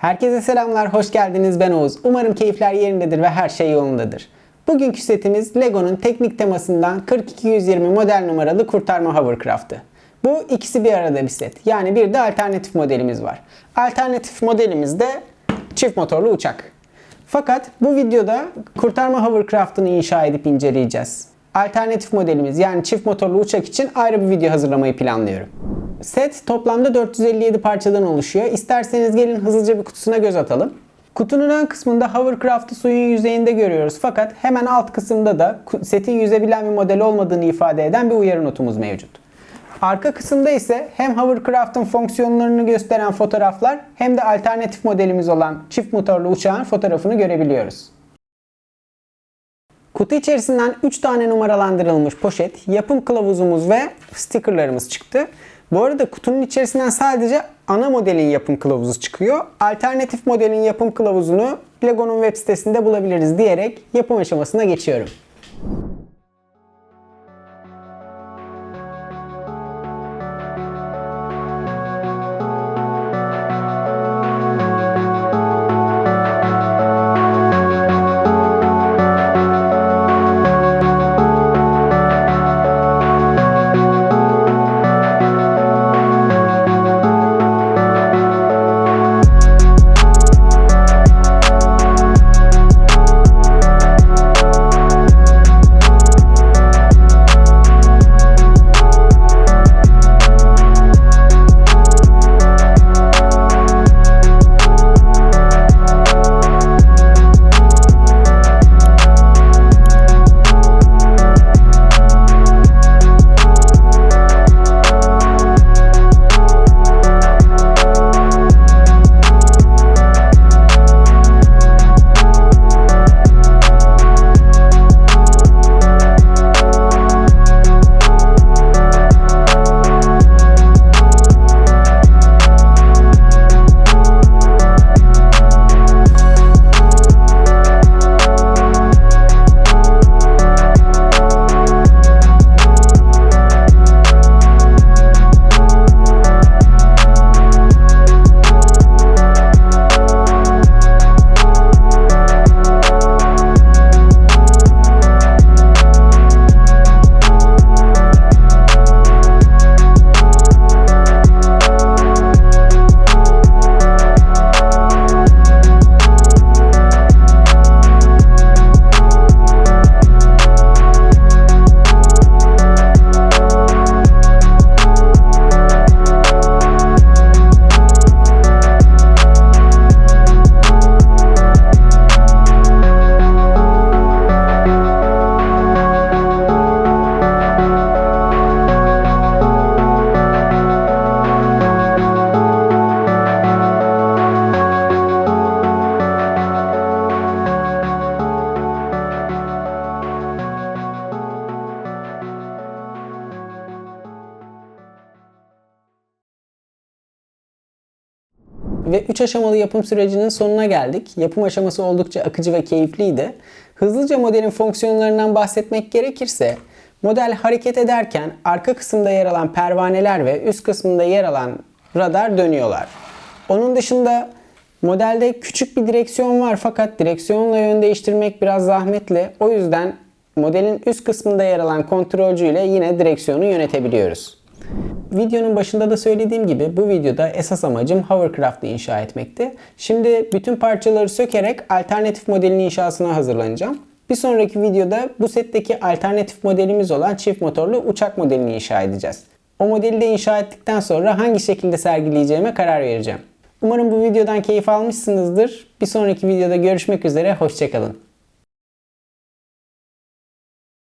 Herkese selamlar, hoş geldiniz. Ben Oğuz. Umarım keyifler yerindedir ve her şey yolundadır. Bugünkü setimiz Lego'nun teknik temasından 4220 model numaralı kurtarma hovercraft'ı. Bu ikisi bir arada bir set. Yani bir de alternatif modelimiz var. Alternatif modelimiz de çift motorlu uçak. Fakat bu videoda kurtarma hovercraft'ını inşa edip inceleyeceğiz. Alternatif modelimiz yani çift motorlu uçak için ayrı bir video hazırlamayı planlıyorum. Set toplamda 457 parçadan oluşuyor. İsterseniz gelin hızlıca bir kutusuna göz atalım. Kutunun ön kısmında hovercraft'ı suyun yüzeyinde görüyoruz fakat hemen alt kısımda da setin yüzebilen bir model olmadığını ifade eden bir uyarı notumuz mevcut. Arka kısımda ise hem hovercraft'ın fonksiyonlarını gösteren fotoğraflar hem de alternatif modelimiz olan çift motorlu uçağın fotoğrafını görebiliyoruz. Kutu içerisinden 3 tane numaralandırılmış poşet, yapım kılavuzumuz ve stickerlarımız çıktı. Bu arada kutunun içerisinden sadece ana modelin yapım kılavuzu çıkıyor. Alternatif modelin yapım kılavuzunu Lego'nun web sitesinde bulabiliriz diyerek yapım aşamasına geçiyorum. Ve 3 aşamalı yapım sürecinin sonuna geldik. Yapım aşaması oldukça akıcı ve keyifliydi. Hızlıca modelin fonksiyonlarından bahsetmek gerekirse, model hareket ederken arka kısımda yer alan pervaneler ve üst kısmında yer alan radar dönüyorlar. Onun dışında modelde küçük bir direksiyon var fakat direksiyonla yön değiştirmek biraz zahmetli. O yüzden modelin üst kısmında yer alan kontrolcü ile yine direksiyonu yönetebiliyoruz. Videonun başında da söylediğim gibi bu videoda esas amacım hovercraft'ı inşa etmekti. Şimdi bütün parçaları sökerek alternatif modelin inşasına hazırlanacağım. Bir sonraki videoda bu setteki alternatif modelimiz olan çift motorlu uçak modelini inşa edeceğiz. O modeli de inşa ettikten sonra hangi şekilde sergileyeceğime karar vereceğim. Umarım bu videodan keyif almışsınızdır. Bir sonraki videoda görüşmek üzere, hoşçakalın.